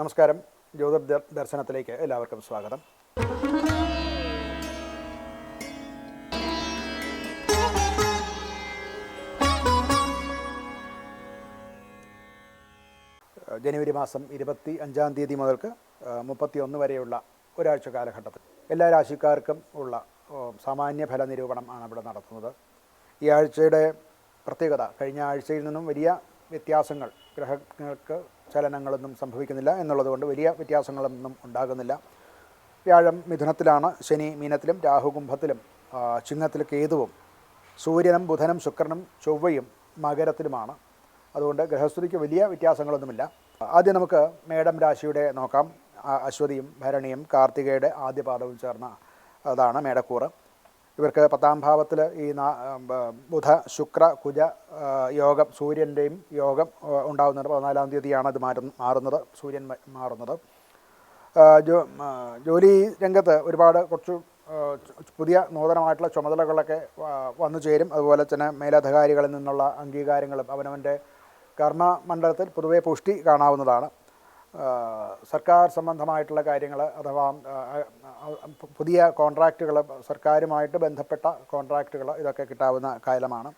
നമസ്കാരം. ജ്യോതിർ ദർശനത്തിലേക്ക് എല്ലാവർക്കും സ്വാഗതം. ജനുവരി മാസം ഇരുപത്തി അഞ്ചാം തീയതി മുതൽക്ക് മുപ്പത്തി ഒന്ന് വരെയുള്ള ഒരാഴ്ച കാലഘട്ടത്തിൽ എല്ലാ രാശിക്കാർക്കും ഉള്ള സാമാന്യ ഫല നിരൂപണം ആണ് ഇവിടെ നടത്തുന്നത്. ഈ ആഴ്ചയുടെ പ്രത്യേകത കഴിഞ്ഞ ആഴ്ചയിൽ നിന്നും വലിയ വ്യത്യാസങ്ങൾ ഗ്രഹങ്ങൾക്ക് ചലനങ്ങളൊന്നും സംഭവിക്കുന്നില്ല എന്നുള്ളതുകൊണ്ട് വലിയ വ്യത്യാസങ്ങളൊന്നും ഉണ്ടാകുന്നില്ല. വ്യാഴം മിഥുനത്തിലാണ് ശനി മീനത്തിലും രാഹു കുംഭത്തിലും ചിഹ്നത്തിൽ കേതുവും സൂര്യനും ബുധനും ശുക്രനും ചൊവ്വയും മകരത്തിലുമാണ്. അതുകൊണ്ട് ഗൃഹസ്ഥിതിക്ക് വലിയ വ്യത്യാസങ്ങളൊന്നുമില്ല. ആദ്യം നമുക്ക് മേടം രാശിയുടെ നോക്കാം. അശ്വതിയും ഭരണിയും കാർത്തികയുടെ ആദ്യ പാദവും ചേർന്ന അതാണ് മേടക്കൂറ്. ഇവർക്ക് പത്താം ഭാവത്തിൽ ഈ ബുധ ശുക്ര കുജ യോഗം സൂര്യന്റെയും യോഗം ഉണ്ടാകുന്നുണ്ട് പതിനാലാം തീയതിയാണ് അത് മാറുന്ന മാറുന്നത് സൂര്യൻ മാറുന്നത്. ജോ ജോലി രംഗത്ത് ഒരുപാട് കുറച്ച് പുതിയ നൂതനമായിട്ടുള്ള ചുമതലകളൊക്കെ വന്നു ചേരും. അതുപോലെ തന്നെ മേലധികാരികളിൽ നിന്നുള്ള അംഗീകാരങ്ങളും അവനവന്റെ കർമ്മമണ്ഡലത്തിൽ പൊതുവെ പുഷ്ടി കാണാവുന്നതാണ്. സർക്കാർ സംബന്ധമായിട്ടുള്ള കാര്യങ്ങൾ അഥവാ പുതിയ കോൺട്രാക്റ്റുകൾ സർക്കാരുമായിട്ട് ബന്ധപ്പെട്ട കോൺട്രാക്റ്റുകൾ ഇതൊക്കെ കിട്ടാവുന്ന കാലമാണ്.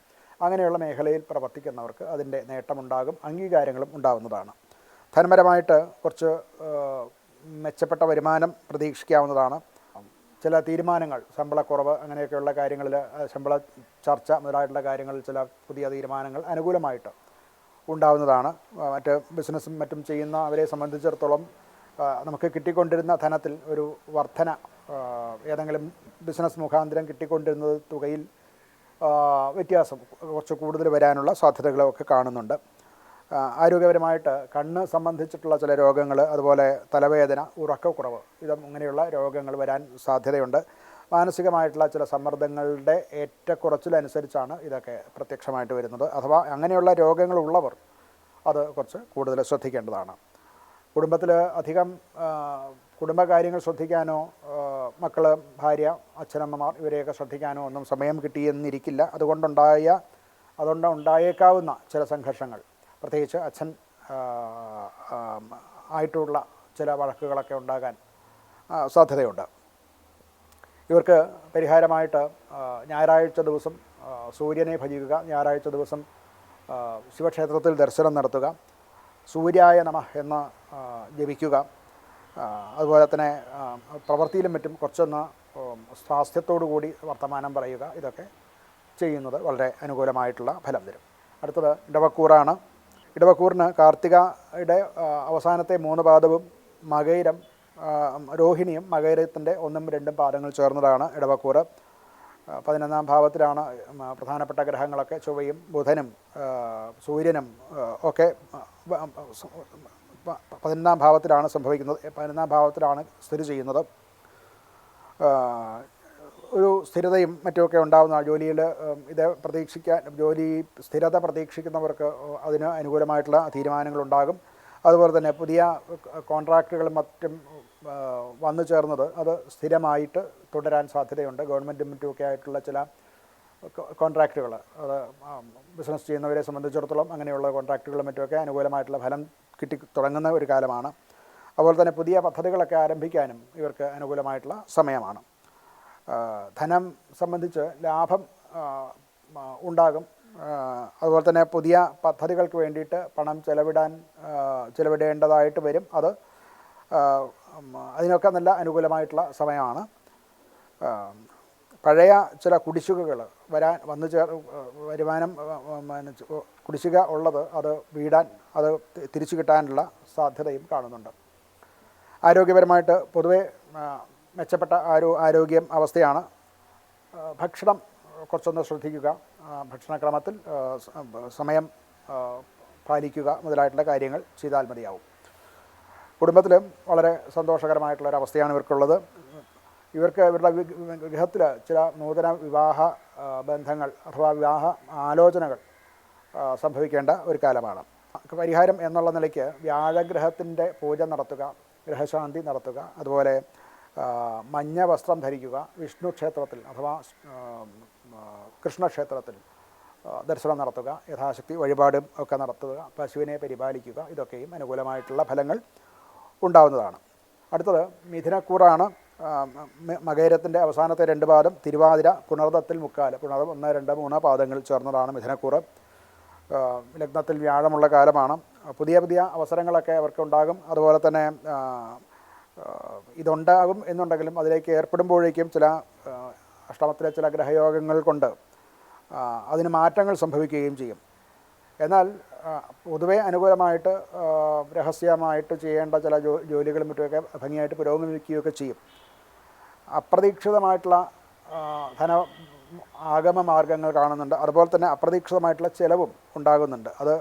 അങ്ങനെയുള്ള മേഖലയിൽ പ്രവർത്തിക്കുന്നവർക്ക് അതിന്റെ നേട്ടമുണ്ടാകും അംഗീകാരങ്ങളും ഉണ്ടാകുന്നതാണ് ധനപരമായിട്ട് കുറച്ച് മെച്ചപ്പെട്ട വരുമാനം പ്രതീക്ഷിക്കാവുന്നതാണ്. ചില തീരുമാനങ്ങൾ ശമ്പളക്കുറവ് അങ്ങനെയൊക്കെയുള്ള കാര്യങ്ങളിൽ ശമ്പള ചർച്ച മുതലായിട്ടുള്ള കാര്യങ്ങളിൽ ചില പുതിയ തീരുമാനങ്ങൾ അനുകൂലമായിട്ട് ഉണ്ടാവുന്നതാണ്. മറ്റ് ബിസിനസ്സും മറ്റും ചെയ്യുന്ന അവരെ സംബന്ധിച്ചിടത്തോളം നമുക്ക് കിട്ടിക്കൊണ്ടിരുന്ന ധനത്തിൽ ഒരു വർധന ഏതെങ്കിലും ബിസിനസ് മുഖാന്തരം കിട്ടിക്കൊണ്ടിരുന്നത് തുകയിൽ വ്യത്യാസം കുറച്ച് കൂടുതൽ വരാനുള്ള സാധ്യതകളൊക്കെ കാണുന്നുണ്ട്. ആരോഗ്യപരമായിട്ട് കണ്ണ് സംബന്ധിച്ചിട്ടുള്ള ചില രോഗങ്ങൾ അതുപോലെ തലവേദന ഉറക്കക്കുറവ് ഇതും ഇങ്ങനെയുള്ള രോഗങ്ങൾ വരാൻ സാധ്യതയുണ്ട്. മാനസികമായിട്ടുള്ള ചില സമ്മർദ്ദങ്ങളുടെ ഏറ്റക്കുറച്ചിലനുസരിച്ചാണ് ഇതൊക്കെ പ്രത്യക്ഷമായിട്ട് വരുന്നത്. അഥവാ അങ്ങനെയുള്ള രോഗങ്ങളുള്ളവർ അത് കുറച്ച് കൂടുതൽ ശ്രദ്ധിക്കേണ്ടതാണ്. കുടുംബത്തിൽ അധികം കുടുംബകാര്യങ്ങൾ ശ്രദ്ധിക്കാനോ മക്കൾ ഭാര്യ അച്ഛനമ്മമാർ ഇവരെയൊക്കെ ശ്രദ്ധിക്കാനോ ഒന്നും സമയം കിട്ടിയെന്നിരിക്കില്ല. അതുകൊണ്ടുണ്ടായ അതുകൊണ്ട് ഉണ്ടായേക്കാവുന്ന ചില സംഘർഷങ്ങൾ പ്രത്യേകിച്ച് അച്ഛൻ ആയിട്ടുള്ള ചില വഴക്കുകളൊക്കെ ഉണ്ടാകാൻ സാധ്യതയുണ്ട്. ഇവർക്ക് പരിഹാരമായിട്ട് ഞായറാഴ്ച ദിവസം സൂര്യനെ ഭജിക്കുക ഞായറാഴ്ച ദിവസം ശിവക്ഷേത്രത്തിൽ ദർശനം നടത്തുക സൂര്യായ നമ എന്ന് ജപിക്കുക അതുപോലെ തന്നെ പ്രവൃത്തിയിലും മറ്റും കുറച്ചൊന്ന് സ്വാസ്ഥ്യത്തോടു കൂടി വർത്തമാനം പറയുക ഇതൊക്കെ ചെയ്യുന്നത് വളരെ അനുകൂലമായിട്ടുള്ള ഫലം തരും. അടുത്തത് ഇടവക്കൂറാണ്. ഇടവക്കൂറിന് കാർത്തികയുടെ അവസാനത്തെ മൂന്ന് പാദവും മകയിരം രോഹിണിയും മകരത്തിന്റെ ഒന്നും രണ്ടും പാദങ്ങൾ ചേർന്നതാണ് ഇടവക്കൂറ്. ആ, പതിനൊന്നാം ഭാവത്തിലാണ് പ്രധാനപ്പെട്ട ഗ്രഹങ്ങളൊക്കെ ചൊവ്വയും ബുധനും സൂര്യനും ഒക്കെ പതിനൊന്നാം ഭാവത്തിലാണ് സംഭവിക്കുന്നത്. പതിനൊന്നാം ഭാവത്തിലാണ് സ്ഥിതി ചെയ്യുന്നത്. ഒരു സ്ഥിരതയും മറ്റുമൊക്കെ ഉണ്ടാകുന്ന ജോലിയിൽ ഇത് പ്രതീക്ഷിക്കാൻ ജോലി സ്ഥിരത പ്രതീക്ഷിക്കുന്നവർക്ക് അതിന് അനുകൂലമായിട്ടുള്ള തീരുമാനങ്ങളുണ്ടാകും. അതുപോലെ തന്നെ പുതിയ കോൺട്രാക്റ്റുകളും മറ്റും വന്നു ചേർന്നത്. അത് സ്ഥിരമായിട്ട് തുടരാൻ സാധ്യതയുണ്ട്. ഗവൺമെന്റും മറ്റുമൊക്കെ ആയിട്ടുള്ള ചില കോൺട്രാക്റ്റുകൾ. അത് ബിസിനസ് ചെയ്യുന്നവരെ സംബന്ധിച്ചിടത്തോളം അങ്ങനെയുള്ള കോൺട്രാക്റ്റുകളും മറ്റുമൊക്കെ അനുകൂലമായിട്ടുള്ള ഫലം കിട്ടി തുടങ്ങുന്ന ഒരു കാലമാണ്. അതുപോലെ തന്നെ പുതിയ പദ്ധതികളൊക്കെ ആരംഭിക്കാനും ഇവർക്ക് അനുകൂലമായിട്ടുള്ള സമയമാണ്. ധനം സംബന്ധിച്ച് ലാഭം ഉണ്ടാകും. അതുപോലെ തന്നെ പുതിയ പദ്ധതികൾക്ക് വേണ്ടിയിട്ട് പണം ചെലവിടാൻ ചെലവിടേണ്ടതായിട്ട് വരും. അത് അതിനൊക്കെ നല്ല അനുകൂലമായിട്ടുള്ള സമയമാണ്. പഴയ ചില കുടിശ്ശികകൾ വരാൻ വന്നു ചേർ വരുമാനം കുടിശ്ശിക ഉള്ളത് അത് വീടാൻ അത് തിരിച്ചു കിട്ടാനുള്ള സാധ്യതയും കാണുന്നുണ്ട്. ആരോഗ്യപരമായിട്ട് പൊതുവേ മെച്ചപ്പെട്ട ആരോ ആരോഗ്യം അവസ്ഥയാണ്. ഭക്ഷണം കുറച്ചൊന്ന് ശ്രദ്ധിക്കുക. ഭക്ഷണക്രമത്തിൽ സമയം പാലിക്കുക മുതലായിട്ടുള്ള കാര്യങ്ങൾ ചെയ്താൽ മതിയാവും. കുടുംബത്തിൽ വളരെ സന്തോഷകരമായിട്ടുള്ള ഒരു അവസ്ഥയാണ് ഇവർക്കുള്ളത്. ഇവർക്ക് ഇവരുടെ ഗൃഹത്തിൽ ചില നൂതന വിവാഹ ബന്ധങ്ങൾ അഥവാ വിവാഹ ആലോചനകൾ സംഭവിക്കേണ്ട ഒരു കാലമാണ്. പരിഹാരം എന്നുള്ള നിലയ്ക്ക് വ്യാഴഗ്രഹത്തിന്റെ പൂജ നടത്തുക ഗ്രഹശാന്തി നടത്തുക അതുപോലെ മഞ്ഞ വസ്ത്രം ധരിക്കുക വിഷ്ണു ക്ഷേത്രത്തിൽ അഥവാ കൃഷ്ണക്ഷേത്രത്തിൽ ദർശനം നടത്തുക യഥാശക്തി വഴിപാടും ഒക്കെ നടത്തുക പശുവിനെ പരിപാലിക്കുക ഇതൊക്കെയും അനുകൂലമായിട്ടുള്ള ഫലങ്ങൾ ഉണ്ടാവുന്നതാണ്. അടുത്തത് മിഥുനക്കൂറാണ് മകേരത്തിന്റെ അവസാനത്തെ രണ്ട് പാദം തിരുവാതിര പുണർദത്തിൽ മുക്കാൽ. പുണർദം ഒന്ന് രണ്ട് മൂന്ന് പാദങ്ങൾ ചേർന്നതാണ് മിഥുനക്കൂറ്. ലഗ്നത്തിൽ വ്യാഴമുള്ള കാലമാണ്. പുതിയ പുതിയ അവസരങ്ങളൊക്കെ അവർക്ക് ഉണ്ടാകും. അതുപോലെ തന്നെ ഇതുണ്ടാകും എന്നുണ്ടെങ്കിലും അതിലേക്ക് ഏർപ്പെടുമ്പോഴേക്കും ചില അഷ്ടമത്തിലെ ചില ഗ്രഹയോഗങ്ങൾ കൊണ്ട് അതിന് മാറ്റങ്ങൾ സംഭവിക്കുകയും ചെയ്യും. എന്നാൽ പൊതുവെ അനുകൂലമായിട്ട് രഹസ്യമായിട്ട് ചെയ്യേണ്ട ചില ജോ ജോലികളും മറ്റുമൊക്കെ ഭംഗിയായിട്ട് പുരോഗമിക്കുകയൊക്കെ ചെയ്യും. അപ്രതീക്ഷിതമായിട്ടുള്ള ധന ആഗമ മാർഗങ്ങൾ കാണുന്നുണ്ട്. അതുപോലെ തന്നെ അപ്രതീക്ഷിതമായിട്ടുള്ള ചിലവും ഉണ്ടാകുന്നുണ്ട്. അത്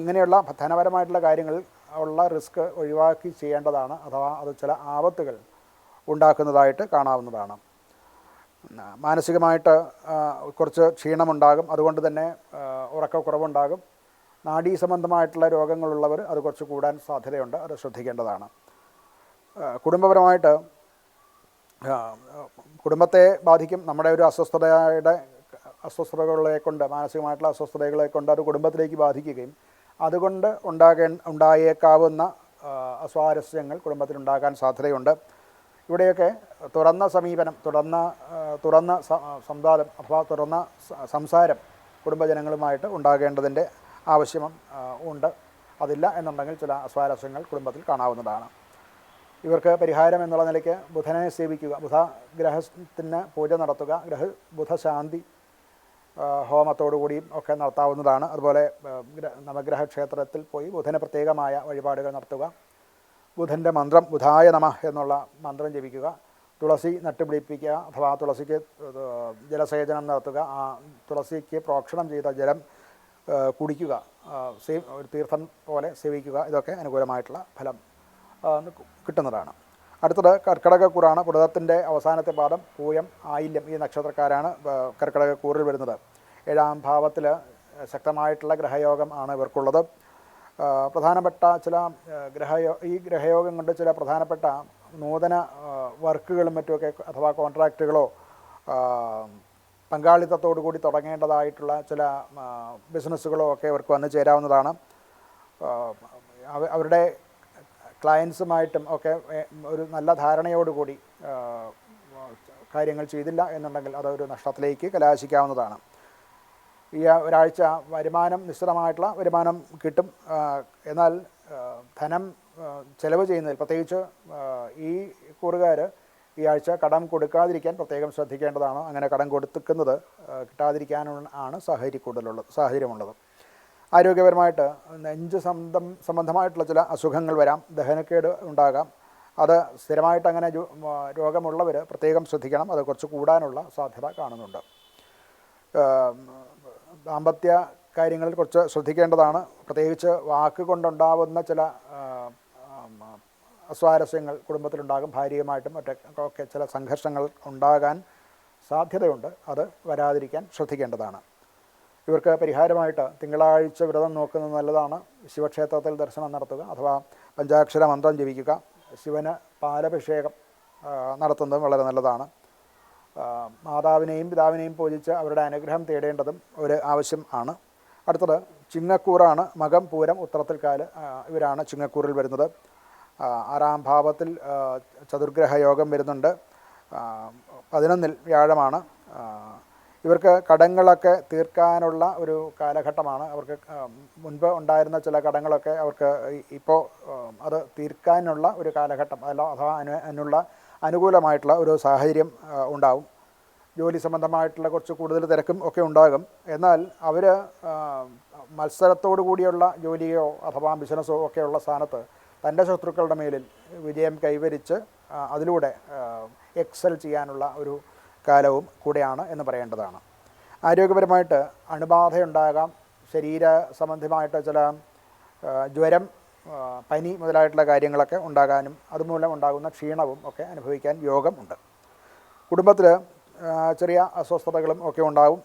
ഇങ്ങനെയുള്ള ധനപരമായിട്ടുള്ള കാര്യങ്ങളിൽ ഉള്ള റിസ്ക് ഒഴിവാക്കി ചെയ്യേണ്ടതാണ്. അഥവാ അത് ചില ആപത്തുകൾ ഉണ്ടാക്കുന്നതായിട്ട് കാണാവുന്നതാണ്. മാനസികമായിട്ട് കുറച്ച് ക്ഷീണമുണ്ടാകും. അതുകൊണ്ട് തന്നെ ഉറക്കക്കുറവുണ്ടാകും. നാഡീ സംബന്ധമായിട്ടുള്ള രോഗങ്ങളുള്ളവർ അത് കുറച്ച് കൂടാൻ സാധ്യതയുണ്ട്. അത് ശ്രദ്ധിക്കേണ്ടതാണ്. കുടുംബപരമായിട്ട് കുടുംബത്തെ ബാധിക്കും. നമ്മുടെ ഒരു അസ്വസ്ഥതയുടെ അസ്വസ്ഥതകളെ കൊണ്ട് മാനസികമായിട്ടുള്ള അസ്വസ്ഥതകളെ കൊണ്ട് അത് കുടുംബത്തിലേക്ക് ബാധിക്കുകയും അതുകൊണ്ട് ഉണ്ടാകേ ഉണ്ടായേക്കാവുന്ന അസ്വാരസ്യങ്ങൾ കുടുംബത്തിലുണ്ടാകാൻ സാധ്യതയുണ്ട്. ഇവിടെയൊക്കെ തുറന്ന സമീപനം തുറന്ന തുറന്ന സംവാദം അഥവാ തുറന്ന സംസാരം കുടുംബജനങ്ങളുമായിട്ട് ഉണ്ടാകേണ്ടതിന്റെ ആവശ്യം ഉണ്ട്. അതില്ല എന്നുണ്ടെങ്കിൽ ചില അസ്വാരസ്യങ്ങൾ കുടുംബത്തിൽ കാണാവുന്നതാണ്. ഇവർക്ക് പരിഹാരം എന്നുള്ള നിലയ്ക്ക് ബുധനെ സേവിക്കുക ബുധ ഗ്രഹത്തിന് പൂജ നടത്തുക ഗ്രഹ ബുധശാന്തി ഹോമത്തോടുകൂടിയും ഒക്കെ നടത്താവുന്നതാണ്. അതുപോലെ നവഗ്രഹ ക്ഷേത്രത്തിൽ പോയി ബുധന് പ്രത്യേകമായ വഴിപാടുകൾ നടത്തുക. ബുധന്റെ മന്ത്രം ബുധായ നമ എന്നുള്ള മന്ത്രം ജപിക്കുക. തുളസി നട്ടുപിടിപ്പിക്കുക അഥവാ തുളസിക്ക് ജലസേചനം നടത്തുക. ആ തുളസിക്ക് പ്രോക്ഷണം ചെയ്ത ജലം കുടിക്കുക. സേവ് ഒരു തീർത്ഥം പോലെ സേവിക്കുക. ഇതൊക്കെ അനുകൂലമായിട്ടുള്ള ഫലം കിട്ടുന്നതാണ്. അടുത്തത് കർക്കിടകക്കൂറാണ് വ്രതത്തിന്റെ അവസാനത്തെ പാദം പൂയം ആയില്യം ഈ നക്ഷത്രക്കാരാണ് കർക്കിടകക്കൂറിൽ വരുന്നത്. ഏഴാം ഭാവത്തിൽ ശക്തമായിട്ടുള്ള ഗ്രഹയോഗം ആണ് ഇവർക്കുള്ളത്. പ്രധാനപ്പെട്ട ചില ഗ്രഹയോ ഈ ഗ്രഹയോഗം കൊണ്ട് ചില പ്രധാനപ്പെട്ട നൂതന വർക്കുകളും മറ്റുമൊക്കെ അഥവാ കോൺട്രാക്റ്റുകളോ പങ്കാളിത്തത്തോടു കൂടി തുടങ്ങേണ്ടതായിട്ടുള്ള ചില ബിസിനസ്സുകളോ ഒക്കെ ഇവർക്ക് വന്നു ചേരാവുന്നതാണ്. അവരുടെ ക്ലയൻസുമായിട്ടും ഒക്കെ ഒരു നല്ല ധാരണയോടുകൂടി കാര്യങ്ങൾ ചെയ്തില്ല എന്നുണ്ടെങ്കിൽ അതൊരു നഷ്ടത്തിലേക്ക് കലാശിക്കാവുന്നതാണ്. ഈ ഒരാഴ്ച വരുമാനം നിശ്ചിതമായിട്ടുള്ള വരുമാനം കിട്ടും. എന്നാൽ ധനം ചെലവ് ചെയ്യുന്നതിൽ പ്രത്യേകിച്ച് ഈ കൂറുകാർ ഈ ആഴ്ച കടം കൊടുക്കാതിരിക്കാൻ പ്രത്യേകം ശ്രദ്ധിക്കേണ്ടതാണ്. അങ്ങനെ കടം കൊടുത്തിക്കുന്നത് കിട്ടാതിരിക്കാനുള്ള ആണ് സാഹചര്യം കൂടുതലുള്ളത് സാഹചര്യമുള്ളത്. ആരോഗ്യപരമായിട്ട് നെഞ്ച് സംബന്ധം സംബന്ധമായിട്ടുള്ള ചില അസുഖങ്ങൾ വരാം ദഹനക്കേട് ഉണ്ടാകാം. അത് സ്ഥിരമായിട്ട് അങ്ങനെ രോഗമുള്ളവർ പ്രത്യേകം ശ്രദ്ധിക്കണം. അത് കുറച്ച് കൂടാനുള്ള സാധ്യത കാണുന്നുണ്ട്. ദാമ്പത്യ കാര്യങ്ങളിൽ കുറച്ച് ശ്രദ്ധിക്കേണ്ടതാണ്. പ്രത്യേകിച്ച് വാക്ക് കൊണ്ടുണ്ടാവുന്ന ചില അസ്വാരസ്യങ്ങൾ കുടുംബത്തിലുണ്ടാകും. ഭാര്യയുമായിട്ടും മറ്റൊക്കെ ചില സംഘർഷങ്ങൾ ഉണ്ടാകാൻ സാധ്യതയുണ്ട്. അത് വരാതിരിക്കാൻ ശ്രദ്ധിക്കേണ്ടതാണ്. ഇവർക്ക് പരിഹാരമായിട്ട് തിങ്കളാഴ്ച വ്രതം നോക്കുന്നത് നല്ലതാണ്. ശിവക്ഷേത്രത്തിൽ ദർശനം നടത്തുക അഥവാ പഞ്ചാക്ഷര മന്ത്രം ജപിക്കുക. ശിവന് പാലഭിഷേകം നടത്തുന്നതും വളരെ നല്ലതാണ്. മാതാവിനെയും പിതാവിനെയും പൂജിച്ച് അവരുടെ അനുഗ്രഹം തേടേണ്ടതും ഒരു ആവശ്യം ആണ്. അടുത്തത് ചിങ്ങക്കൂറാണ് മകം പൂരം ഉത്തരത്തിൽക്കാൽ ഇവരാണ് ചിങ്ങക്കൂറിൽ വരുന്നത്. ആറാം ഭാവത്തിൽ ചതുർഗ്രഹ യോഗം വരുന്നുണ്ട്. പതിനൊന്നിൽ വ്യാഴമാണ്. ഇവർക്ക് കടങ്ങളൊക്കെ തീർക്കാനുള്ള ഒരു കാലഘട്ടമാണ്. അവർക്ക് മുൻപ് ഉണ്ടായിരുന്ന ചില കടങ്ങളൊക്കെ അവർക്ക് ഇപ്പോൾ അത് തീർക്കാനുള്ള ഒരു കാലഘട്ടം അല്ല അഥവാ അതിനുള്ള അനുകൂലമായിട്ടുള്ള ഒരു സാഹചര്യം ഉണ്ടാവും. ജോലി സംബന്ധമായിട്ടുള്ള കുറച്ച് കൂടുതൽ തിരക്കും ഒക്കെ ഉണ്ടാകും. എന്നാൽ അവർ മത്സരത്തോടു കൂടിയുള്ള ജോലിയോ അഥവാ ബിസിനസ്സോ ഒക്കെയുള്ള സ്ഥാനത്ത് തന്റെ ശത്രുക്കളുടെ മേലിൽ വിജയം കൈവരിച്ച് അതിലൂടെ എക്സൽ ചെയ്യാനുള്ള ഒരു കാലവും കൂടെയാണ് എന്ന് പറയേണ്ടതാണ്. ആരോഗ്യപരമായിട്ട് അണുബാധയുണ്ടാകാം ശരീര സംബന്ധമായിട്ട് ചില ജ്വരം പനി മുതലായിട്ടുള്ള കാര്യങ്ങളൊക്കെ ഉണ്ടാകാനും അതുമൂലം ഉണ്ടാകുന്ന ക്ഷീണവും ഒക്കെ അനുഭവിക്കാൻ യോഗമുണ്ട്. കുടുംബത്തിൽ ചെറിയ അസ്വസ്ഥതകളും ഒക്കെ ഉണ്ടാവും.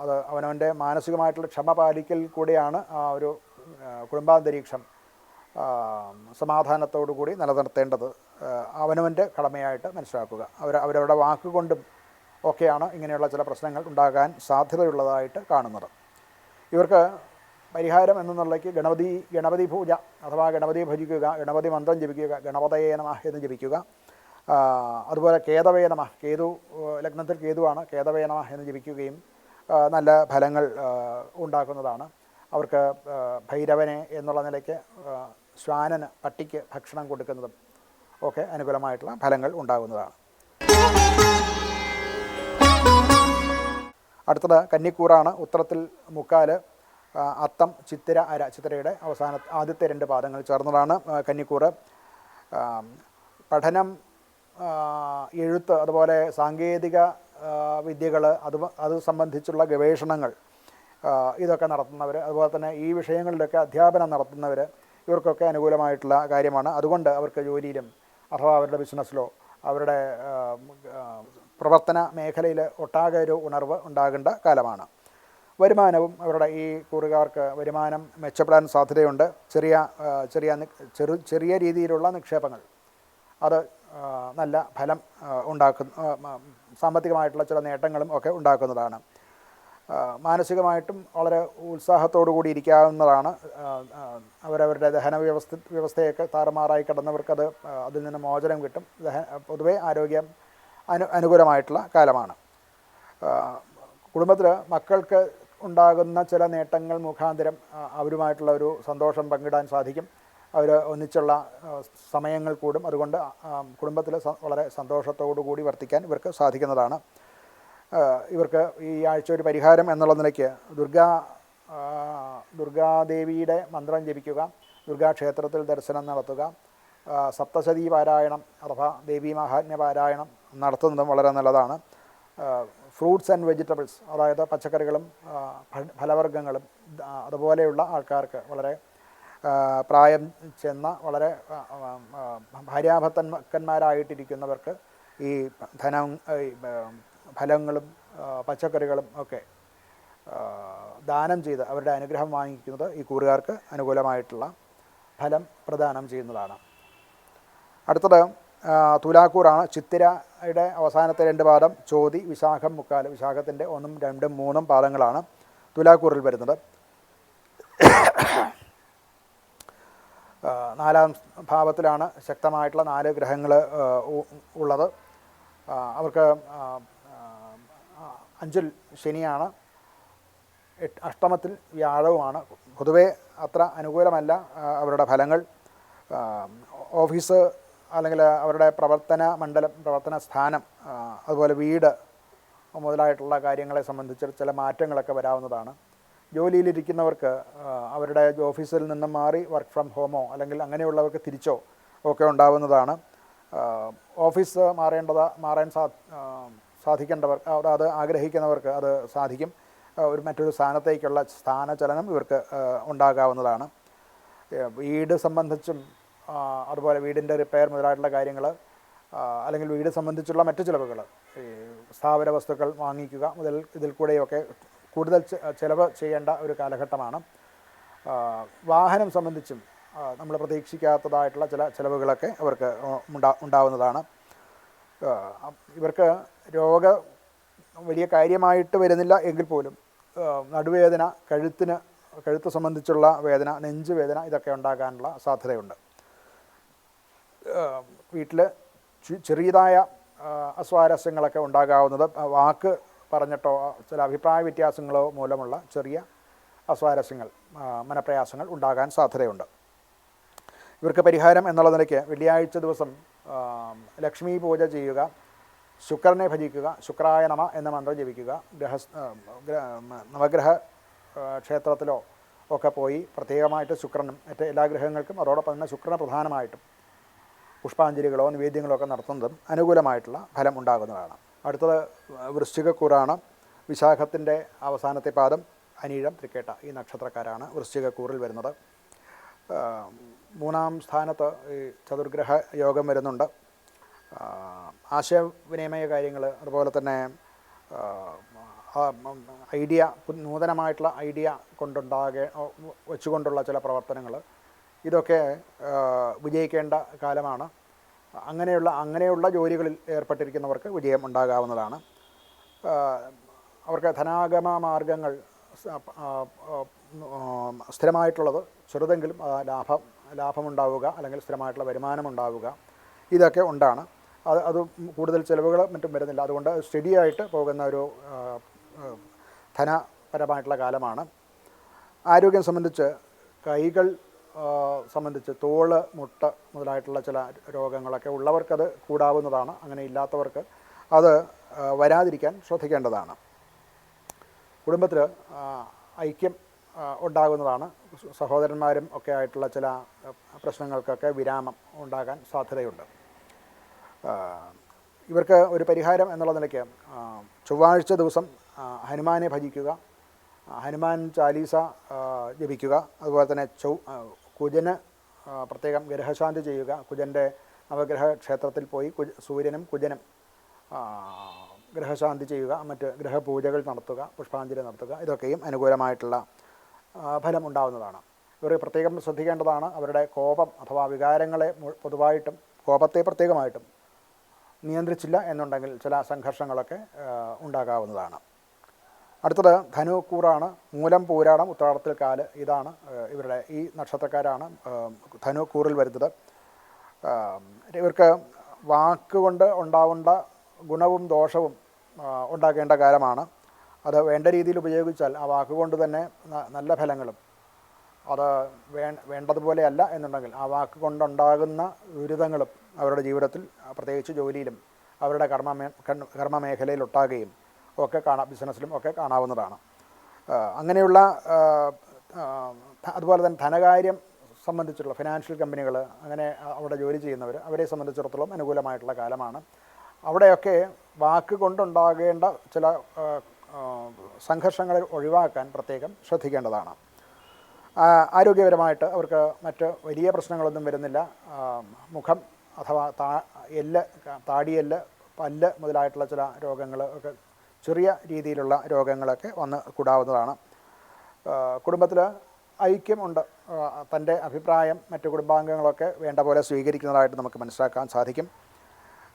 അത് അവനവന്റെ മാനസികമായിട്ടുള്ള ക്ഷമ പാലിക്കൽ കൂടിയാണ് ആ ഒരു കുടുംബാന്തരീക്ഷം ആ, സമാധാനത്തോടു കൂടി നിലനിർത്തേണ്ടത്. അവനവന്റെ കടമയായിട്ട് മനസ്സിലാക്കുക. അവർ അവരവരുടെ വാക്കുകൊണ്ടും ഒക്കെയാണ് ഇങ്ങനെയുള്ള ചില പ്രശ്നങ്ങൾ ഉണ്ടാകാൻ സാധ്യതയുള്ളതായിട്ട് കാണുന്നത്. ഇവർക്ക് പരിഹാരം എന്നുള്ളക്ക് ഗണപതി ഗണപതി പൂജ അഥവാ ഗണപതി ഭജിക്കുക ഗണപതി മന്ത്രം ജപിക്കുക ഗണപതയേനമ എന്ന് ജപിക്കുക. അതുപോലെ കേതവേ നമ കേതു ലഗ്നത്തിൽ കേതുവാണ് കേതവേ നമ എന്ന് ജപിക്കുകയും നല്ല ഫലങ്ങൾ ഉണ്ടാക്കുന്നതാണ്. അവർക്ക് ഭൈരവനെ എന്നുള്ള നിലയ്ക്ക് ശ്വാനന് പട്ടിക്ക് ഭക്ഷണം കൊടുക്കുന്നതും ഒക്കെ അനുകൂലമായിട്ടുള്ള ഫലങ്ങൾ ഉണ്ടാകുന്നതാണ്. അടുത്തത് കന്നിക്കൂറാണ്. ഉത്തരത്തിൽ മുക്കാൽ ആ, അത്തം ചിത്തിര അര ചിത്തിരയുടെ അവസാന ആദ്യത്തെ രണ്ട് പാദങ്ങൾ ചേർന്നതാണ് കന്നിക്കൂറ്. പഠനം എഴുത്ത് അതുപോലെ സാങ്കേതിക വിദ്യകൾ അത് അത് സംബന്ധിച്ചുള്ള ഗവേഷണങ്ങൾ ഇതൊക്കെ നടത്തുന്നവർ അതുപോലെ തന്നെ ഈ വിഷയങ്ങളിലൊക്കെ അധ്യാപനം നടത്തുന്നവർ ഇവർക്കൊക്കെ അനുകൂലമായിട്ടുള്ള കാര്യമാണ്. അതുകൊണ്ട് അവർക്ക് ജോലിയിലും അഥവാ അവരുടെ ബിസിനസ്സിലോ അവരുടെ പ്രവർത്തന മേഖലയിൽ ഒട്ടാകെ ഒരു ഉണർവ് ഉണ്ടാകേണ്ട കാലമാണ്. വരുമാനവും അവരുടെ ഈ കൂറുകാർക്ക് വരുമാനം മെച്ചപ്പെടാൻ സാധ്യതയുണ്ട്. ചെറിയ ചെറിയ ചെറു ചെറിയ രീതിയിലുള്ള നിക്ഷേപങ്ങൾ. അത് നല്ല ഫലം ഉണ്ടാക്കുന്ന സാമ്പത്തികമായിട്ടുള്ള ചില നേട്ടങ്ങളും ഒക്കെ ഉണ്ടാക്കുന്നതാണ്. മാനസികമായിട്ടും വളരെ ഉത്സാഹത്തോടു കൂടി ഇരിക്കാവുന്നതാണ്. അവരവരുടെ ദഹന വ്യവസ്ഥ വ്യവസ്ഥയൊക്കെ താറുമാറായി കിടന്നവർക്കത് അതിൽ നിന്ന് മോചനം കിട്ടും. ദഹ പൊതുവെ ആരോഗ്യം അനു അനുകൂലമായിട്ടുള്ള കാലമാണ്. കുടുംബത്തിൽ മക്കൾക്ക് ഉണ്ടാകുന്ന ചില നേട്ടങ്ങൾ മുഖാന്തരം അവരുമായിട്ടുള്ള ഒരു സന്തോഷം പങ്കിടാൻ സാധിക്കും. അവർ ഒന്നിച്ചുള്ള സമയങ്ങൾ കൂടും. അതുകൊണ്ട് കുടുംബത്തിൽ വളരെ സന്തോഷത്തോടു കൂടി വർത്തിക്കാൻ ഇവർക്ക് സാധിക്കുന്നതാണ്. ഇവർക്ക് ഈ ആഴ്ച ഒരു പരിഹാരം എന്നുള്ള നിലയ്ക്ക് ദുർഗാ ദുർഗാദേവിയുടെ മന്ത്രം ജപിക്കുക ദുർഗാക്ഷേത്രത്തിൽ ദർശനം നടത്തുക സപ്തശതി പാരായണം അഥവാ ദേവീ മഹാത്മ്യ പാരായണം നടത്തുന്നതും വളരെ നല്ലതാണ്. ഫ്രൂട്ട്സ് ആൻഡ് വെജിറ്റബിൾസ് അതായത് പച്ചക്കറികളും ഫലവർഗങ്ങളും അതുപോലെയുള്ള ആൾക്കാർക്ക് വളരെ പ്രായം ചെന്ന വളരെ ആ, ഈ ധനം ഫലങ്ങളും പച്ചക്കറികളും ഒക്കെ ദാനം ചെയ്ത് അവരുടെ അനുഗ്രഹം വാങ്ങിക്കുന്നത് ഈ കൂറുകാർക്ക് അനുകൂലമായിട്ടുള്ള ഫലം പ്രദാനം ചെയ്യുന്നതാണ്. അടുത്തത് തുലാക്കൂറാണ് ചിത്തിരയുടെ അവസാനത്തെ രണ്ട് പാദം ചോതി വിശാഖം മുക്കാൽ വിശാഖത്തിന്റെ ഒന്നും രണ്ടും മൂന്നും പാദങ്ങളാണ് തുലാക്കൂറിൽ വരുന്നത്. നാലാം ഭാവത്തിലാണ് ശക്തമായിട്ടുള്ള നാല് ഗ്രഹങ്ങൾ ഉള്ളത്. അവർക്ക് അഞ്ചിൽ ശനിയാണ് അഷ്ടമത്തിൽ വ്യാഴവുമാണ്. പൊതുവേ അത്ര അനുകൂലമല്ല അവരുടെ ഫലങ്ങൾ. ഓഫീസ് അല്ലെങ്കിൽ അവരുടെ പ്രവർത്തന മണ്ഡലം പ്രവർത്തന സ്ഥാനം അതുപോലെ വീട് മുതലായിട്ടുള്ള കാര്യങ്ങളെ സംബന്ധിച്ച് ചില മാറ്റങ്ങളൊക്കെ വരാവുന്നതാണ്. ജോലിയിലിരിക്കുന്നവർക്ക് അവരുടെ ഓഫീസിൽ നിന്നും മാറി വർക്ക് ഫ്രം ഹോമോ അല്ലെങ്കിൽ അങ്ങനെയുള്ളവർക്ക് തിരിച്ചോ ഒക്കെ ഉണ്ടാവുന്നതാണ്. ഓഫീസ് മാറേണ്ടത് മാറാൻ സാ സാധിക്കേണ്ടവർ അത് ആഗ്രഹിക്കുന്നവർക്ക് അത് സാധിക്കും. ഒരു മറ്റൊരു സ്ഥാനത്തേക്കുള്ള സ്ഥാനചലനം ഇവർക്ക് ഉണ്ടാകാവുന്നതാണ്. വീട് സംബന്ധിച്ചും അതുപോലെ വീടിന്റെ റിപ്പയർ മുതലായിട്ടുള്ള കാര്യങ്ങൾ അല്ലെങ്കിൽ വീട് സംബന്ധിച്ചുള്ള മറ്റു ചിലവുകൾ ഈ സ്ഥാപന വസ്തുക്കൾ വാങ്ങിക്കുക മുതൽ ഇതിൽ കൂടെയൊക്കെ കൂടുതൽ ചിലവ് ചെയ്യേണ്ട ഒരു കാലഘട്ടമാണ്. വാഹനം സംബന്ധിച്ചും നമ്മൾ പ്രതീക്ഷിക്കാത്തതായിട്ടുള്ള ചില ചിലവുകളൊക്കെ അവർക്ക് ഉണ്ടാ ഉണ്ടാവുന്നതാണ്. ഇവർക്ക് രോഗ വലിയ കാര്യമായിട്ട് വരുന്നില്ല എങ്കിൽ പോലും നടുവേദന കഴുത്തിന് കഴുത്ത് സംബന്ധിച്ചുള്ള വേദന നെഞ്ച് വേദന ഇതൊക്കെ ഉണ്ടാകാനുള്ള സാധ്യതയുണ്ട്. വീട്ടിൽ ചെറിയതായ അസ്വാരസ്യങ്ങളൊക്കെ ഉണ്ടാകാവുന്നത് വാക്ക് പറഞ്ഞിട്ടോ ചില അഭിപ്രായ വ്യത്യാസങ്ങളോ മൂലമുള്ള ചെറിയ അസ്വാരസ്യങ്ങൾ മനപ്രയാസങ്ങൾ ഉണ്ടാകാൻ സാധ്യതയുണ്ട്. ഇവർക്ക് പരിഹാരം എന്നുള്ള നിലയ്ക്ക് വെള്ളിയാഴ്ച ദിവസം ലക്ഷ്മി പൂജ ചെയ്യുക ശുക്രനെ ഭജിക്കുക ശുക്രായ നമ എന്ന മന്ത്രം ജപിക്കുക ഗ്രഹ നവഗ്രഹ ക്ഷേത്രത്തിലോ ഒക്കെ പോയി പ്രത്യേകമായിട്ട് ശുക്രനും മറ്റ് എല്ലാ ഗ്രഹങ്ങൾക്കും അതോടൊപ്പം തന്നെ ശുക്രന് പ്രധാനമായിട്ടും പുഷ്പാഞ്ജലികളോ നിവേദ്യങ്ങളോ ഒക്കെ നടത്തുന്നതും അനുകൂലമായിട്ടുള്ള ഫലം ഉണ്ടാകുന്നതാണ്. അടുത്തത് വൃശ്ചികക്കൂറാണ്. വിശാഖത്തിന്റെ അവസാനത്തെ പാദം അനീഴം തൃക്കേട്ട ഈ നക്ഷത്രക്കാരാണ് വൃശ്ചികക്കൂറിൽ വരുന്നത്. മൂന്നാം സ്ഥാനത്ത് ഈ ചതുർഗ്രഹ യോഗം വരുന്നുണ്ട്. ആശയവിനിമയ കാര്യങ്ങൾ അതുപോലെ തന്നെ ഐഡിയ നൂതനമായിട്ടുള്ള ഐഡിയ കൊണ്ടുണ്ടാകെ വെച്ചുകൊണ്ടുള്ള ചില പ്രവർത്തനങ്ങൾ ഇതൊക്കെ വിജയിക്കേണ്ട കാലമാണ്. അങ്ങനെയുള്ള അങ്ങനെയുള്ള ജോലികളിൽ ഏർപ്പെട്ടിരിക്കുന്നവർക്ക് വിജയം ഉണ്ടാകാവുന്നതാണ്. അവർക്ക് ധനാഗമ മാർഗങ്ങൾ സ്ഥിരമായിട്ടുള്ളത് ചെറുതെങ്കിലും ലാഭം ലാഭമുണ്ടാവുക അല്ലെങ്കിൽ സ്ഥിരമായിട്ടുള്ള വരുമാനം ഉണ്ടാവുക ഇതൊക്കെ ഉണ്ടാണ്. അത് അത് കൂടുതൽ ചിലവുകൾ മറ്റും വരുന്നില്ല. അതുകൊണ്ട് സ്റ്റഡി ആയിട്ട് പോകുന്ന ഒരു ധനപരമായിട്ടുള്ള കാലമാണ്. ആരോഗ്യം സംബന്ധിച്ച് കൈകൾ സംബന്ധിച്ച് തോൾ മുട്ട മുതലായിട്ടുള്ള ചില രോഗങ്ങളൊക്കെ ഉള്ളവർക്കത് കൂടാവുന്നതാണ്. അങ്ങനെ ഇല്ലാത്തവർക്ക് അത് വരാതിരിക്കാൻ ശ്രദ്ധിക്കേണ്ടതാണ്. കുടുംബത്തിൽ ഐക്യം ഉണ്ടാകുന്നതാണ്. സഹോദരന്മാരും ഒക്കെ ആയിട്ടുള്ള ചില പ്രശ്നങ്ങൾക്കൊക്കെ വിരാമം ഉണ്ടാകാൻ സാധ്യതയുണ്ട്. ഇവർക്ക് ഒരു പരിഹാരം എന്നുള്ള നിലയ്ക്ക് ചൊവ്വാഴ്ച ദിവസം ഹനുമാനെ ഭജിക്കുക ഹനുമാൻ ചാലീസ ജപിക്കുക അതുപോലെ തന്നെ കുജന് പ്രത്യേകം ഗ്രഹശാന്തി ചെയ്യുക. കുജന്റെ നവഗ്രഹ ക്ഷേത്രത്തിൽ പോയി കുജ സൂര്യനും കുജനും ഗ്രഹശാന്തി ചെയ്യുക. മറ്റ് ഗ്രഹപൂജകൾ നടത്തുക പുഷ്പാഞ്ജലി നടത്തുക. ഇതൊക്കെയും അനുകൂലമായിട്ടുള്ള ഫലം ഉണ്ടാകുന്നതാണ് ഇവർ പ്രത്യേകം ശ്രദ്ധിക്കേണ്ടതാണ് അവരുടെ കോപം അഥവാ വികാരങ്ങളെ പൊതുവായിട്ടും കോപത്തെ പ്രത്യേകമായിട്ടും നിയന്ത്രിച്ചില്ല എന്നുണ്ടെങ്കിൽ ചില സംഘർഷങ്ങളൊക്കെ ഉണ്ടാകാവുന്നതാണ്. അടുത്തത് ധനുക്കൂറാണ് മൂലം പൂരാടം ഉത്രാടത്തിൽ കാൽ ഇതാണ് ഇവരുടെ ഈ നക്ഷത്രക്കാരാണ് ധനുക്കൂറിൽ വരുന്നത്. ഇവർക്ക് വാക്കുകൊണ്ട് ഉണ്ടാവേണ്ട ഗുണവും ദോഷവും ഉണ്ടാക്കേണ്ട കാലമാണ്. അത് വേണ്ട രീതിയിൽ ഉപയോഗിച്ചാൽ ആ വാക്കുകൊണ്ട് തന്നെ നല്ല ഫലങ്ങളും. അത് വേ വേണ്ടതുപോലെയല്ല എന്നുണ്ടെങ്കിൽ ആ വാക്ക് കൊണ്ടുണ്ടാകുന്ന ദുരിതങ്ങളും അവരുടെ ജീവിതത്തിൽ പ്രത്യേകിച്ച് ജോലിയിലും അവരുടെ കർമ്മ കർമ്മ മേഖലയിലൊട്ടാകുകയും ഒക്കെ കാണാം ബിസിനസ്സിലും ഒക്കെ കാണാവുന്നതാണ്. അങ്ങനെയുള്ള അതുപോലെ തന്നെ ധനകാര്യം സംബന്ധിച്ചുള്ള ഫിനാൻഷ്യൽ കമ്പനികൾ അങ്ങനെ അവിടെ ജോലി ചെയ്യുന്നവർ അവരെ സംബന്ധിച്ചിടത്തോളം അനുകൂലമായിട്ടുള്ള കാലമാണ്. അവിടെയൊക്കെ വാക്ക് കൊണ്ടുണ്ടാകേണ്ട ചില ആ, ഒഴിവാക്കാൻ പ്രത്യേകം ശ്രദ്ധിക്കേണ്ടതാണ്. ആരോഗ്യപരമായിട്ട് അവർക്ക് മറ്റ് വലിയ പ്രശ്നങ്ങളൊന്നും വരുന്നില്ല. മുഖം അഥവാ താ എല്ല് താടിയെല്ല് പല്ല് മുതലായിട്ടുള്ള ചില രോഗങ്ങൾ ഒക്കെ ചെറിയ രീതിയിലുള്ള രോഗങ്ങളൊക്കെ വന്ന് കൂടാവുന്നതാണ്. കുടുംബത്തിൽ ഐക്യമുണ്ട്. തന്റെ അഭിപ്രായം മറ്റു കുടുംബാംഗങ്ങളൊക്കെ വേണ്ട പോലെ സ്വീകരിക്കുന്നതായിട്ട് നമുക്ക് മനസ്സിലാക്കാൻ സാധിക്കും.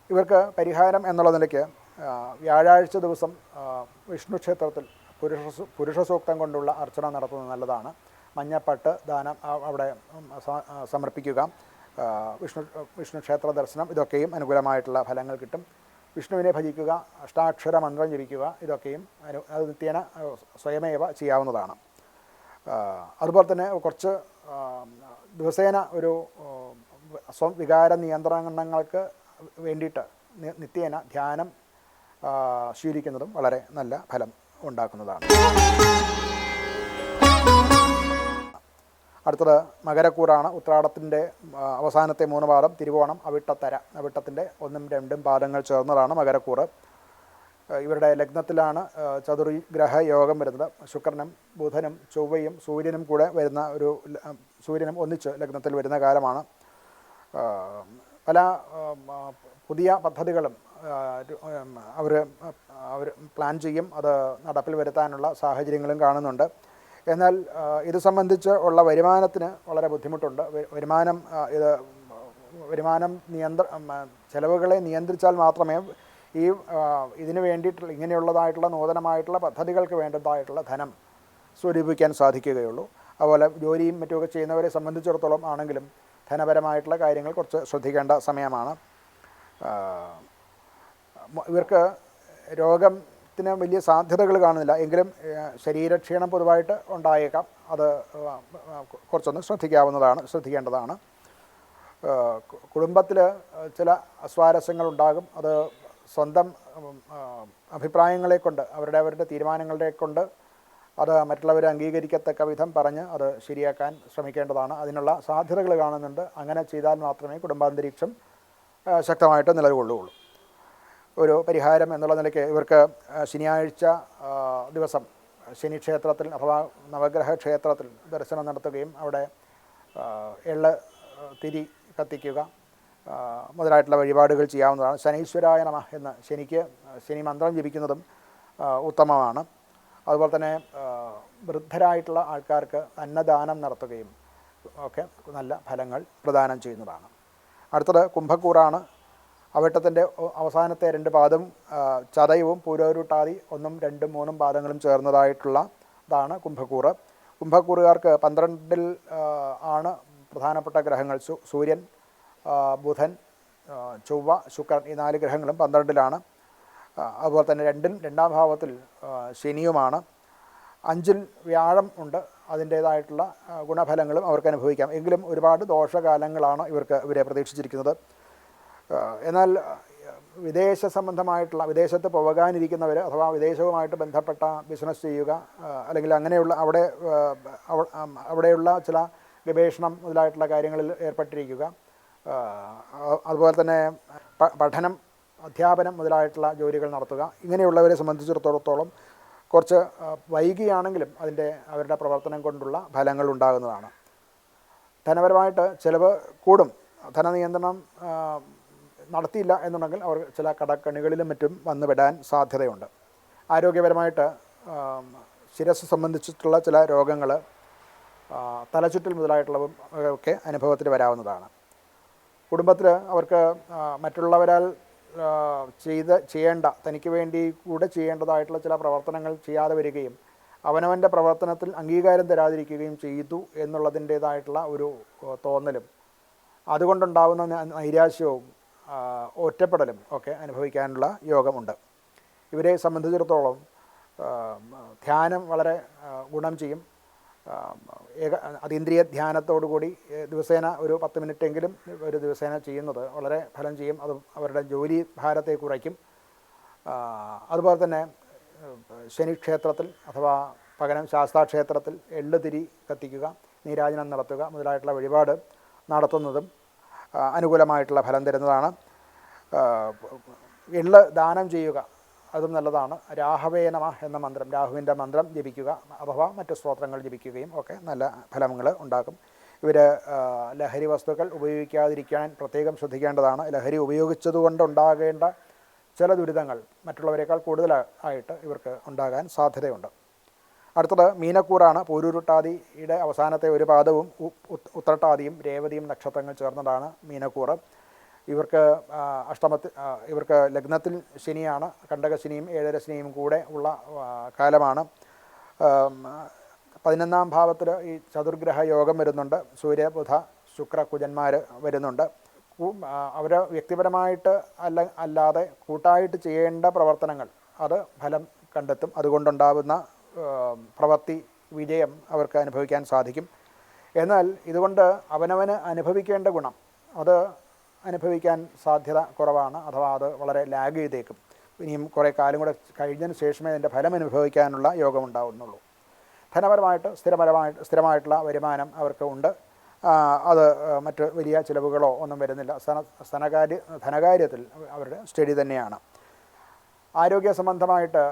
ഇവർക്ക് പരിഹാരം എന്നുള്ള നിലയ്ക്ക് വ്യാഴാഴ്ച ദിവസം വിഷ്ണു ക്ഷേത്രത്തിൽ പുരുഷ സൂ- പുരുഷ സൂക്തം കൊണ്ടുള്ള അർച്ചന നടത്തുന്നത് നല്ലതാണ്. മഞ്ഞപ്പട്ട് ദാനം അവിടെ സമർപ്പിക്കുക. വിഷ്ണു വിഷ്ണു ക്ഷേത്ര ദർശനം ഇതൊക്കെയും അനുകൂലമായിട്ടുള്ള ഫലങ്ങൾ കിട്ടും. വിഷ്ണുവിനെ ഭജിക്കുക അഷ്ടാക്ഷര മന്ത്രം ജപിക്കുക ഇതൊക്കെയും അനു അത് നിത്യേന സ്വയമേവ ചെയ്യാവുന്നതാണ്. അതുപോലെ തന്നെ കുറച്ച് ദിവസേന ഒരു സ്വവികാര സ്വം വികാര നിയന്ത്രണങ്ങൾക്ക് വേണ്ടിയിട്ട് നിത്യേന ധ്യാനം ശീലിക്കുന്നതും വളരെ നല്ല ഫലം ഉണ്ടാക്കുന്നതാണ്. അടുത്തത് മകരക്കൂറാണ്. ഉത്രാടത്തിന്റെ അവസാനത്തെ മൂന്ന് പാദം തിരുവോണം അവിട്ടത്തര. അവിട്ടത്തിന്റെ ഒന്നും രണ്ടും പാദങ്ങൾ ചേർന്നതാണ് മകരക്കൂറ്. ഇവരുടെ ലഗ്നത്തിലാണ് ചതുർഗ്രഹ യോഗം വരുന്നത്. ശുക്രനും ബുധനും ചൊവ്വയും സൂര്യനും കൂടെ വരുന്ന ഒരു സൂര്യനും ഒന്നിച്ച് ലഗ്നത്തിൽ വരുന്ന കാലമാണ്. പല പുതിയ പദ്ധതികളും അവർ അവർ പ്ലാൻ ചെയ്യും. അത് നടപ്പിൽ വരുത്താനുള്ള സാഹചര്യങ്ങളും കാണുന്നുണ്ട്. എന്നാൽ ഇത് സംബന്ധിച്ച് ഉള്ള വരുമാനത്തിന് വളരെ ബുദ്ധിമുട്ടുണ്ട്. വരുമാനം ഇത് വരുമാനം നിയന്ത്ര ചെലവുകളെ നിയന്ത്രിച്ചാൽ മാത്രമേ ഈ ഇതിന് വേണ്ടിയിട്ടുള്ള ഇങ്ങനെയുള്ളതായിട്ടുള്ള നൂതനമായിട്ടുള്ള പദ്ധതികൾക്ക് വേണ്ടതായിട്ടുള്ള ധനം സ്വരൂപിക്കാൻ സാധിക്കുകയുള്ളൂ. അതുപോലെ ജോലിയും മറ്റുമൊക്കെ ചെയ്യുന്നവരെ സംബന്ധിച്ചിടത്തോളം ആണെങ്കിലും ധനപരമായിട്ടുള്ള കാര്യങ്ങൾ കുറച്ച് ശ്രദ്ധിക്കേണ്ട സമയമാണ്. ഇവർക്ക് മ- ഇവർക്ക് വലിയ സാധ്യതകൾ കാണുന്നില്ല. എങ്കിലും ശരീരക്ഷീണം പൊതുവായിട്ട് ഉണ്ടായേക്കാം. അത് കുറച്ചൊന്ന് ശ്രദ്ധിക്കാവുന്നതാണ് ശ്രദ്ധിക്കേണ്ടതാണ്. കുടുംബത്തിൽ ചില അസ്വാരസ്യങ്ങൾ ഉണ്ടാകും. അത് സ്വന്തം അഭിപ്രായങ്ങളെ കൊണ്ട് അവരുടെ അവരുടെ തീരുമാനങ്ങളെ കൊണ്ട് അത് മറ്റുള്ളവർ അംഗീകരിക്കത്തക്ക വിധം പറഞ്ഞ് അത് ശരിയാക്കാൻ ശ്രമിക്കേണ്ടതാണ്. അതിനുള്ള സാധ്യതകൾ കാണുന്നുണ്ട്. അങ്ങനെ ചെയ്താൽ മാത്രമേ കുടുംബാന്തരീക്ഷം ശക്തമായിട്ട് നിലകൊള്ളുകയുള്ളൂ. ഒരു പരിഹാരം എന്നുള്ള നിലയ്ക്ക് ഇവർക്ക് ശനിയാഴ്ച ദിവസം ശനി ക്ഷേത്രത്തിൽ അഥവാ നവഗ്രഹ ക്ഷേത്രത്തിൽ ദർശനം നടത്തുകയും അവിടെ എള്ള് തിരി കത്തിക്കുക മുതലായിട്ടുള്ള വഴിപാടുകൾ ചെയ്യാവുന്നതാണ്. ശനീശ്വരായ നമ എന്ന് ശനിക്ക് ശനി മന്ത്രം ജപിക്കുന്നതും ഉത്തമമാണ്. അതുപോലെ തന്നെ വൃദ്ധരായിട്ടുള്ള ആൾക്കാർക്ക് അന്നദാനം നടത്തുകയും ഒക്കെ നല്ല ഫലങ്ങൾ പ്രദാനം ചെയ്യുന്നതാണ്. അടുത്തത് കുംഭക്കൂറാണ്. അവിട്ടത്തിന്റെ അവസാനത്തെ രണ്ട് പാദം ചതയവും പൂരോരുട്ടാതി ഒന്നും രണ്ടും മൂന്നും പാദങ്ങളും ചേർന്നതായിട്ടുള്ള ഇതാണ് കുംഭക്കൂറ്. കുംഭക്കൂറുകാർക്ക് പന്ത്രണ്ടിൽ ആണ് പ്രധാനപ്പെട്ട ഗ്രഹങ്ങൾ സൂര്യൻ ബുധൻ ചൊവ്വ ശുക്രൻ ഈ നാല് ഗ്രഹങ്ങളും പന്ത്രണ്ടിലാണ്. അതുപോലെ തന്നെ രണ്ടിൽ രണ്ടാം ഭാവത്തിൽ ശനിയുമാണ്. അഞ്ചിൽ വ്യാഴം ഉണ്ട് അതിന്റേതായിട്ടുള്ള ഗുണഫലങ്ങളും അവർക്ക് അനുഭവിക്കാം. എങ്കിലും ഒരുപാട് ദോഷകാലങ്ങളാണ് ഇവർക്ക് ഇവരെ പ്രതീക്ഷിച്ചിരിക്കുന്നത്. എന്നാൽ വിദേശ സംബന്ധമായിട്ടുള്ള വിദേശത്ത് പോകാനിരിക്കുന്നവർ അഥവാ വിദേശവുമായിട്ട് ബന്ധപ്പെട്ട ബിസിനസ് ചെയ്യുക അല്ലെങ്കിൽ അങ്ങനെയുള്ള അവിടെ അവിടെയുള്ള ചില ഗവേഷണം മുതലായിട്ടുള്ള കാര്യങ്ങളിൽ ഏർപ്പെട്ടിരിക്കുക. അതുപോലെ തന്നെ പഠനം അധ്യാപനം മുതലായിട്ടുള്ള ജോലികൾ നടത്തുക. ഇങ്ങനെയുള്ളവരെ സംബന്ധിച്ചിടത്തോളത്തോളം കുറച്ച് വൈകിയാണെങ്കിലും അതിന്റെ അവരുടെ പ്രവർത്തനം കൊണ്ടുള്ള ഫലങ്ങൾ ഉണ്ടാകുന്നതാണ്. ധനപരമായിട്ട് ചിലവ് കൂടും. ധനനിയന്ത്രണം നടത്തിയില്ല എന്നുണ്ടെങ്കിൽ അവർ ചില കടക്കണികളിലും മറ്റും വന്നു വിടാൻ സാധ്യതയുണ്ട്. ആരോഗ്യപരമായിട്ട് ശിരസ് സംബന്ധിച്ചിട്ടുള്ള ചില രോഗങ്ങൾ തലചുറ്റൽ മുതലായിട്ടുള്ളതും ഒക്കെ അനുഭവത്തിൽ വരാവുന്നതാണ്. കുടുംബത്തിൽ അവർക്ക് മറ്റുള്ളവരാൽ ചെയ്ത് ചെയ്യേണ്ട തനിക്ക് വേണ്ടി കൂടെ ചെയ്യേണ്ടതായിട്ടുള്ള ചില പ്രവർത്തനങ്ങൾ ചെയ്യാതെ വരികയും അവനവന്റെ പ്രവർത്തനത്തിൽ അംഗീകാരം തരാതിരിക്കുകയും ചെയ്തു എന്നുള്ളതിന്റേതായിട്ടുള്ള ഒരു തോന്നലും. അതുകൊണ്ടുണ്ടാകുന്ന നൈരാശ്യവും ഒറ്റപ്പെടലും ഒക്കെ അനുഭവിക്കാനുള്ള യോഗമുണ്ട്. ഇവരെ സംബന്ധിച്ചിടത്തോളം ധ്യാനം വളരെ ഗുണം ചെയ്യും. ഏക അതീന്ദ്രിയ ധ്യാനത്തോടുകൂടി ദിവസേന ഒരു പത്ത് മിനിറ്റെങ്കിലും ഒരു ദിവസേന ചെയ്യുന്നത് വളരെ ഫലം ചെയ്യും. അത് അവരുടെ ജോലി ഭാരത്തെ കുറയ്ക്കും. അതുപോലെ തന്നെ ശനി ശനിക്ഷേത്രത്തിൽ അഥവാ പകരം ശാസ്താക്ഷേത്രത്തിൽ ക്ഷേത്രത്തിൽ തിരി കത്തിക്കുക നീരാജനം നടത്തുക മുതലായിട്ടുള്ള വഴിപാട് നടത്തുന്നതും അനുകൂലമായിട്ടുള്ള ഫലം തരുന്നതാണ്. എള്ള് ദാനം ചെയ്യുക അതും നല്ലതാണ്. രാഹവേനമ എന്ന മന്ത്രം രാഹുവിന്റെ മന്ത്രം ജപിക്കുക അഥവാ മറ്റ് സ്തോത്രങ്ങൾ ജപിക്കുകയും ഒക്കെ നല്ല ഫലങ്ങൾ ഉണ്ടാക്കും. ഇവർ ലഹരി വസ്തുക്കൾ ഉപയോഗിക്കാതിരിക്കാൻ പ്രത്യേകം ശ്രദ്ധിക്കേണ്ടതാണ്. ലഹരി ഉപയോഗിച്ചതുകൊണ്ടുണ്ടാകേണ്ട ചില ദുരിതങ്ങൾ മറ്റുള്ളവരെക്കാൾ കൂടുതലായിട്ട് ഇവർക്ക് ഉണ്ടാകാൻ സാധ്യതയുണ്ട്. അടുത്തത് മീനക്കൂറാണ് പൂരുരുട്ടാതിയുടെ അവസാനത്തെ ഒരു പാദവും ഉത്രട്ടാതിയും രേവതിയും നക്ഷത്രങ്ങൾ ചേർന്നതാണ് മീനക്കൂറ്. ഇവർക്ക് അഷ്ടമത്തിൽ ഇവർക്ക് ലഗ്നത്തിൽ ശനിയാണ് കണ്ടകശനിയും ഏഴര ശനിയും കൂടെ ഉള്ള കാലമാണ്. പതിനൊന്നാം ഭാവത്തിൽ ഈ ചതുർഗ്രഹ യോഗം വരുന്നുണ്ട്. സൂര്യ ബുധ ശുക്ര കുജന്മാർ വരുന്നുണ്ട്. അവർ വ്യക്തിപരമായിട്ട് അല്ല അല്ലാതെ കൂട്ടായിട്ട് ചെയ്യേണ്ട പ്രവർത്തനങ്ങൾ അത് ഫലം കണ്ടെത്തും. അതുകൊണ്ടുണ്ടാകുന്ന പ്രവൃത്തി വിജയം അവർക്ക് അനുഭവിക്കാൻ സാധിക്കും. എന്നാൽ ഇതുകൊണ്ട് അവനവന് അനുഭവിക്കേണ്ട ഗുണം അത് അനുഭവിക്കാൻ സാധ്യത കുറവാണ്. അഥവാ അത് വളരെ ലാഗ് ചെയ്തേക്കും. ഇനിയും കുറേ കാലം കൂടെ കഴിഞ്ഞതിന് ശേഷമേ അതിന്റെ ഫലം അനുഭവിക്കാനുള്ള യോഗം ഉണ്ടാവുന്നുള്ളൂ ധനപരമായിട്ട് സ്ഥിരപരമായിട്ട് സ്ഥിരമായിട്ടുള്ള വരുമാനം അവർക്ക് ഉണ്ട്. അത് മറ്റ് വലിയ ചിലവുകളോ ഒന്നും വരുന്നില്ല. സ്ഥന സ്ഥനകാര്യ ധനകാര്യത്തിൽ അവരുടെ സ്റ്റഡി തന്നെയാണ്. ആരോഗ്യ സംബന്ധമായിട്ട്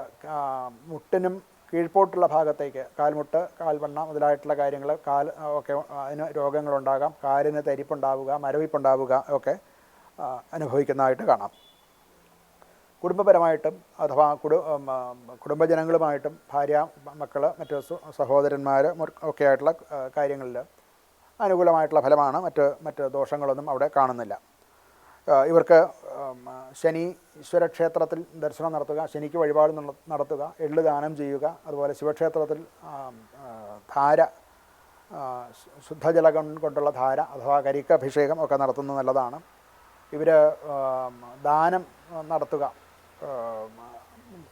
മുട്ടിനും കീഴ്പോട്ടുള്ള ഭാഗത്തേക്ക് കാൽമുട്ട് കാൽവണ്ണ മുതലായിട്ടുള്ള കാര്യങ്ങൾ കാൽ ഒക്കെ അതിന് രോഗങ്ങളുണ്ടാകാം കാലിന് തരിപ്പുണ്ടാവുക മരവിപ്പുണ്ടാവുക ഒക്കെ അനുഭവിക്കുന്നതായിട്ട് കാണാം. കുടുംബപരമായിട്ടും അഥവാ കുടു കുടുംബജനങ്ങളുമായിട്ടും ഭാര്യ മക്കൾ മറ്റ് സഹോദരന്മാർ ഒക്കെ ആയിട്ടുള്ള കാര്യങ്ങളിൽ അനുകൂലമായിട്ടുള്ള ഫലമാണ് മറ്റ് മറ്റ് ദോഷങ്ങളൊന്നും അവിടെ കാണുന്നില്ല. ഇവർക്ക് ശനി ഈശ്വര ക്ഷേത്രത്തിൽ ദർശനം നടത്തുക ശനിക്ക് വഴിപാട് നടത്തുക എള്ള് ദാനം ചെയ്യുക അതുപോലെ ശിവക്ഷേത്രത്തിൽ ധാര ശുദ്ധജലം കൊണ്ടുള്ള ധാര അഥവാ കരിക്ക് അഭിഷേകം ഒക്കെ നടത്തുന്നത് നല്ലതാണ്. ഇവർ ദാനം നടത്തുക.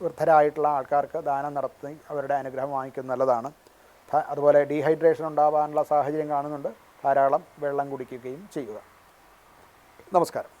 വൃദ്ധരായിട്ടുള്ള ആൾക്കാർക്ക് ദാനം നടത്തി അവരുടെ അനുഗ്രഹം വാങ്ങിക്കുന്നത് നല്ലതാണ്. അതുപോലെ ഡീഹൈഡ്രേഷൻ ഉണ്ടാവാനുള്ള സാഹചര്യം കാണുന്നുണ്ട്. ധാരാളം വെള്ളം കുടിക്കുകയും ചെയ്യുക. നമസ്കാരം.